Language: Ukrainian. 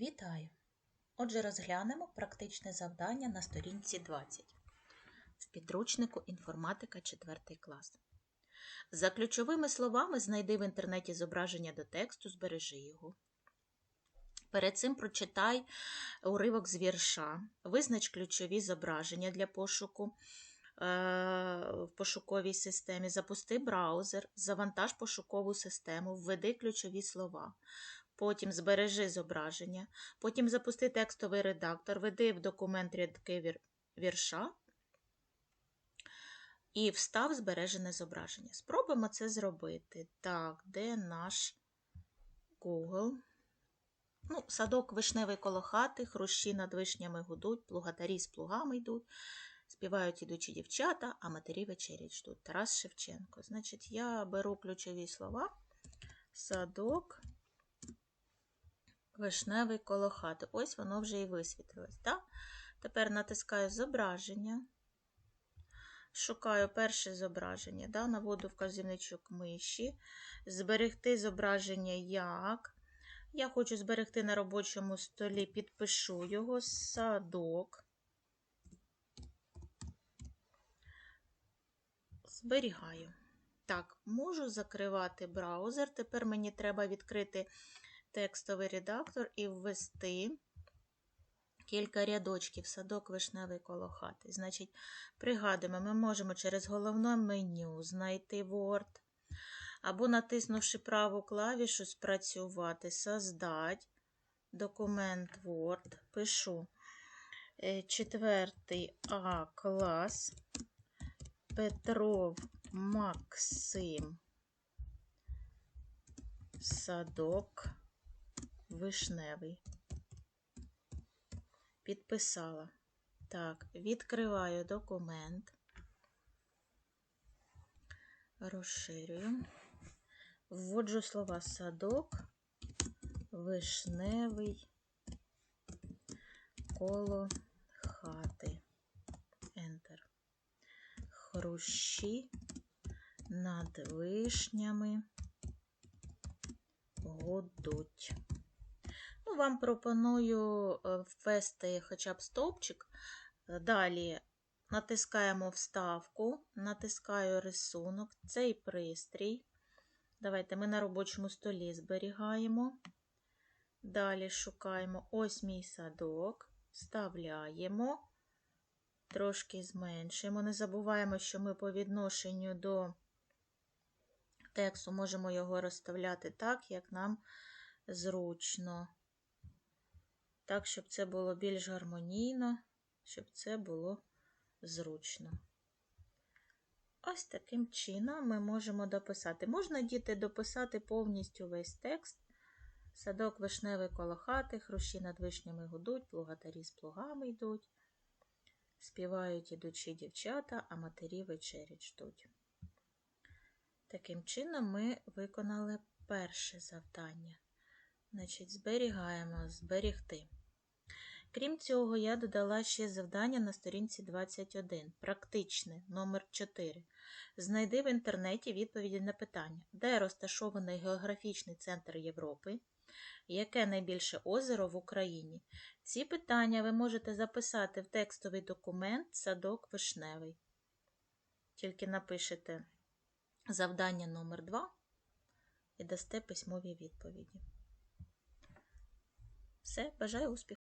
Вітаю! Отже, розглянемо практичне завдання на сторінці 20 в підручнику інформатика 4 клас. За ключовими словами знайди в інтернеті зображення до тексту, збережи його. Перед цим прочитай уривок з вірша, визнач ключові зображення для пошуку е, в пошуковій системі, запусти браузер, завантаж пошукову систему, введи ключові слова. Потім збережи зображення, потім запусти текстовий редактор, веди в документ рядки вір... вірша і встав збережене зображення. Спробуємо це зробити. Так, де наш Google? Ну, Садок вишневий коло хати, хрущі над вишнями гудуть, плугатарі з плугами йдуть, співають ідучі дівчата, а матері вечерять ждуть. Тарас Шевченко. Значить, я беру ключові слова. Садок вишневий коло хати. Ось воно вже і висвітлилось. Так? Тепер натискаю зображення. Шукаю перше зображення, да? наводу вказівничок миші. Зберегти зображення як. Я хочу зберегти на робочому столі, підпишу його садок. Зберігаю. Так, можу закривати браузер. Тепер мені треба відкрити текстовий редактор і ввести кілька рядочків садок вишневий коло хати. Значить, пригадуємо, ми можемо через головне меню знайти Word, або, натиснувши праву клавішу, спрацювати, создать документ Word, пишу четвертий А клас Петров Максим Садок вишневий. Підписала. Так, відкриваю документ, розширюю, вводжу слова садок, вишневий, коло хати. Enter. Хрущі над вишнями годуть. Ну, Вам пропоную ввести хоча б стовпчик. Далі натискаємо вставку, натискаю рисунок, цей пристрій. Давайте ми на робочому столі зберігаємо. Далі шукаємо ось мій садок, вставляємо, трошки зменшуємо. Не забуваємо, що ми по відношенню до тексту можемо його розставляти так, як нам зручно. Так, щоб це було більш гармонійно, щоб це було зручно. Ось таким чином ми можемо дописати. Можна діти дописати повністю весь текст. Садок вишневий коло хати, хрущі над вишнями гудуть, плугатарі з плугами йдуть. Співають ідучі дівчата, а матері вечерять ждуть. Таким чином, ми виконали перше завдання. Значить, зберігаємо, зберігти. Крім цього, я додала ще завдання на сторінці 21. Практичне, номер 4. Знайди в інтернеті відповіді на питання, де розташований географічний центр Європи, яке найбільше озеро в Україні. Ці питання ви можете записати в текстовий документ Садок Вишневий. Тільки напишете завдання номер 2 і дасте письмові відповіді. Все, бажаю успіху!